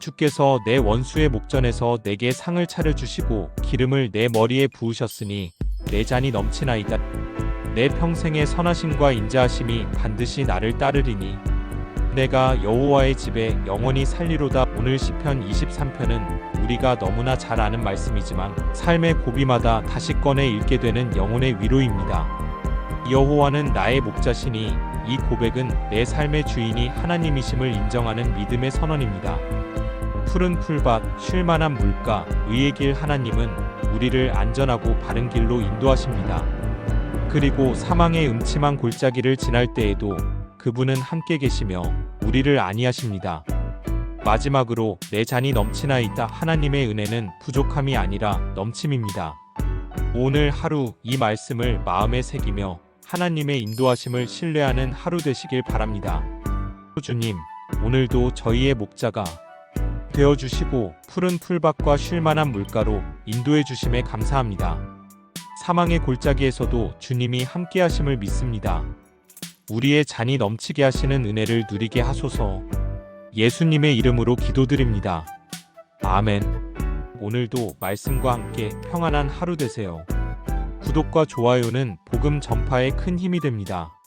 주께서 내 원수의 목전에서 내게 상을 차려 주시고 기름을 내 머리에 부으셨으니 내 잔이 넘치나이다. 내 평생의 선하심과 인자하심이 반드시 나를 따르리니 내가 여호와의 집에 영원히 살리로다. 오늘 시편 23편은 우리가 너무나 잘 아는 말씀이지만 삶의 고비마다 다시 꺼내 읽게 되는 영혼의 위로입니다. 여호와는 나의 목자시니 이 고백은 내 삶의 주인이 하나님이심을 인정하는 믿음의 선언입니다. 푸른 풀밭, 쉴만한 물가, 의의 길 하나님은 우리를 안전하고 바른 길로 인도하십니다. 그리고 사망의 음침한 골짜기를 지날 때에도 그분은 함께 계시며 우리를 안위하십니다. 마지막으로 내 잔이 넘치나이다 하나님의 은혜는 부족함이 아니라 넘침입니다. 오늘 하루 이 말씀을 마음에 새기며 하나님의 인도하심을 신뢰하는 하루 되시길 바랍니다. 주님, 오늘도 저희의 목자가 되어 주시고 푸른 풀밭과 쉴만한 물가로 인도해 주심에 감사합니다. 사망의 골짜기에서도 주님이 함께 하심을 믿습니다. 우리의 잔이 넘치게 하시는 은혜를 누리게 하소서. 예수님의 이름으로 기도드립니다. 아멘. 오늘도 말씀과 함께 평안한 하루 되세요. 구독과 좋아요는 복음 전파에 큰 힘이 됩니다.